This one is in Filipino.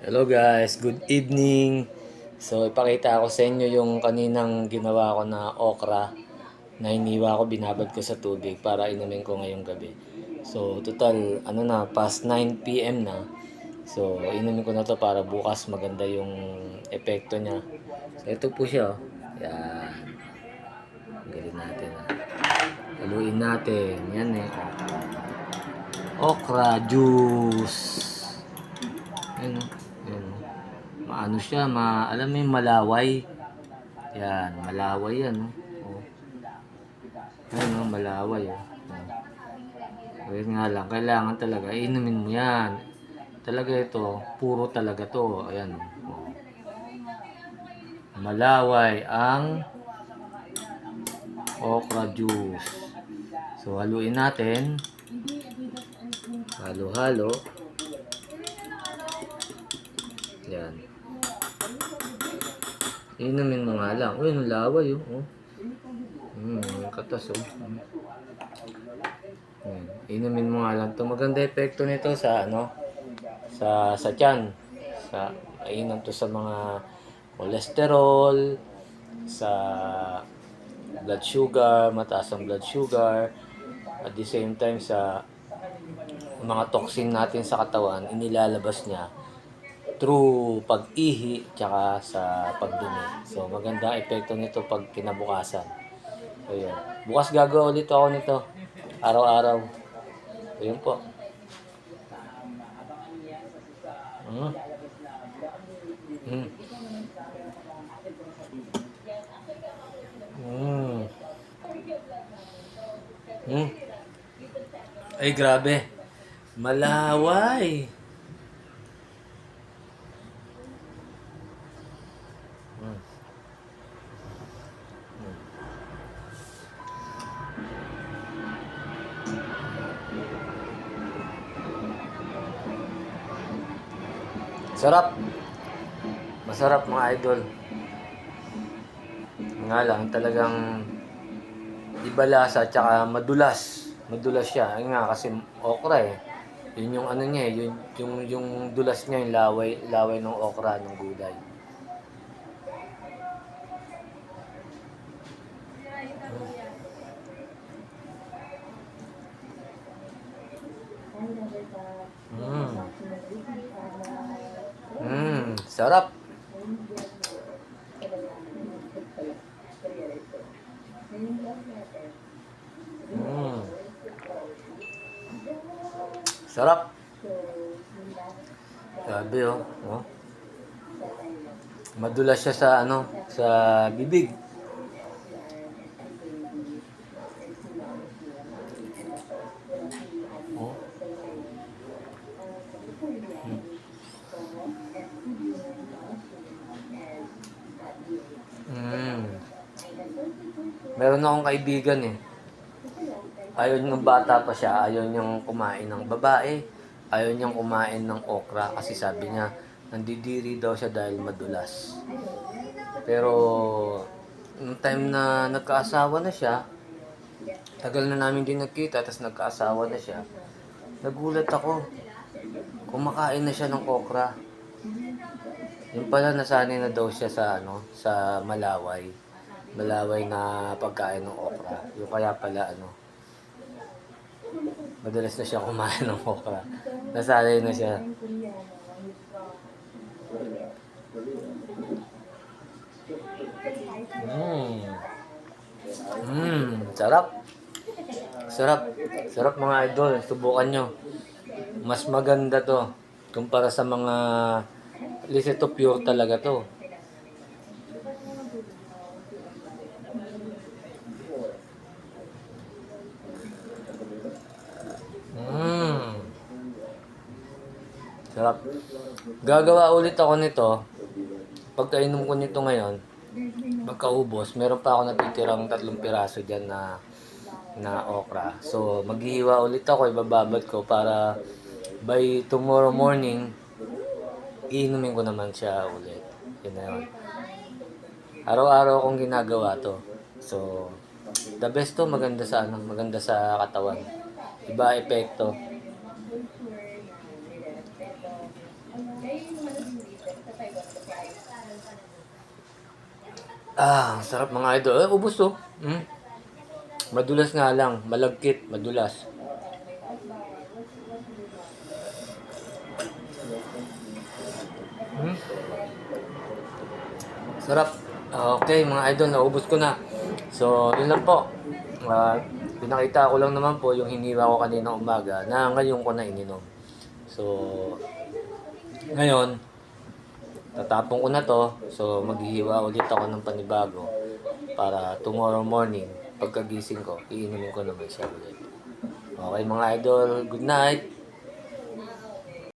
Hello guys, good evening. So ipakita ko sa inyo yung kaninang ginawa ko na okra na iniwa ko, binabad ko sa tubig para inumin ko ngayong gabi. So total, ano na, past 9 p.m. na. So inumin ko na to para bukas maganda yung epekto niya. So ito po siya. Oh. Yan. Galing natin. Ah. Haluin natin. Yan eh. Okra juice. Ayan o. Ayan o. Maano siya, ma, alam mo yung malaway. Yan, malaway yan. Oh. Ayan o, malaway o. Oh. Ayan nga lang, kailangan talaga, inumin mo yan. Talaga ito, puro talaga to. Ayan. Oh. Malaway ang okra juice. So, haluin natin. Halo-halo. Yan. Inumin mo nga lang. Uy, ang laway oh. oh. Hmm, ang katas oh. Hmm. Inumin mo nga lang. to maganda epekto nito sa ano? Sa sa tiyan. Sa mainam to sa mga cholesterol, sa blood sugar, mataas ang blood sugar, at the same time sa mga toxin natin sa katawan, inilalabas niya through pag-ihi tsaka sa pagdumi. So, maganda epekto nito pag kinabukasan. So, yun. Bukas gagawa ulit ako nito. Araw-araw. So, yun po. Mm. Mm. Mm. Mm. Ay, grabe. Malaway. Sarap. Masarap mga idol. Nga lang, talagang iba lasa tsaka madulas. Madulas siya. Ayun nga kasi okra eh. Yun yung ano niya eh, yun, yung, yung dulas niya, yung laway, laway ng okra, ng gulay. Mm. Mm, sarap. Mm. Sarap. Grabe oh. oh. Madulas siya sa ano, sa bibig. Mm. Meron akong kaibigan eh. Ayaw nung bata pa siya, ayaw niyang kumain ng babae. Ayaw niyang kumain ng okra kasi sabi niya, nandidiri daw siya dahil madulas. Pero, nung time na nagkaasawa na siya, tagal na namin din nagkita, tapos nagkaasawa na siya, nagulat ako. Kumakain na siya ng okra. Yung pala nasanay na daw siya sa ano, sa Malaway. Malaway na pagkain ng okra. Yung kaya pala ano, madalas na siya kumain ng okra. Nasanay na siya. Mmm. Mmm, sarap. Sarap. Sarap mga idol. Subukan nyo. Mas maganda to kumpara sa mga ito pure talaga to. Mmm. Sarap. Gagawa ulit ako nito. Pagkainom ko nito ngayon, pagkaubos, meron pa ako natitirang tatlong piraso dyan na na okra. So, maghihiwa ulit ako, ibababad ko para by tomorrow morning, iinumin ko naman siya ulit. Yun na yun. Araw-araw akong ginagawa to. So, the best to, maganda sa ano, maganda sa katawan. Iba epekto. Ah, sarap mga idol. Eh, ubos to. Mm. Madulas nga lang. Malagkit. Madulas. Mm. Sarap. Okay, mga idol, naubos ko na. So, yun lang po. Ah, pinakita ko lang naman po yung hiniwa ko kanina umaga na ngayon ko na ininom. So, ngayon, tatapon ko na to. So, maghihiwa ulit ako ng panibago para tomorrow morning, pagkagising ko, iinumin ko naman siya ulit. Okay mga idol, good night.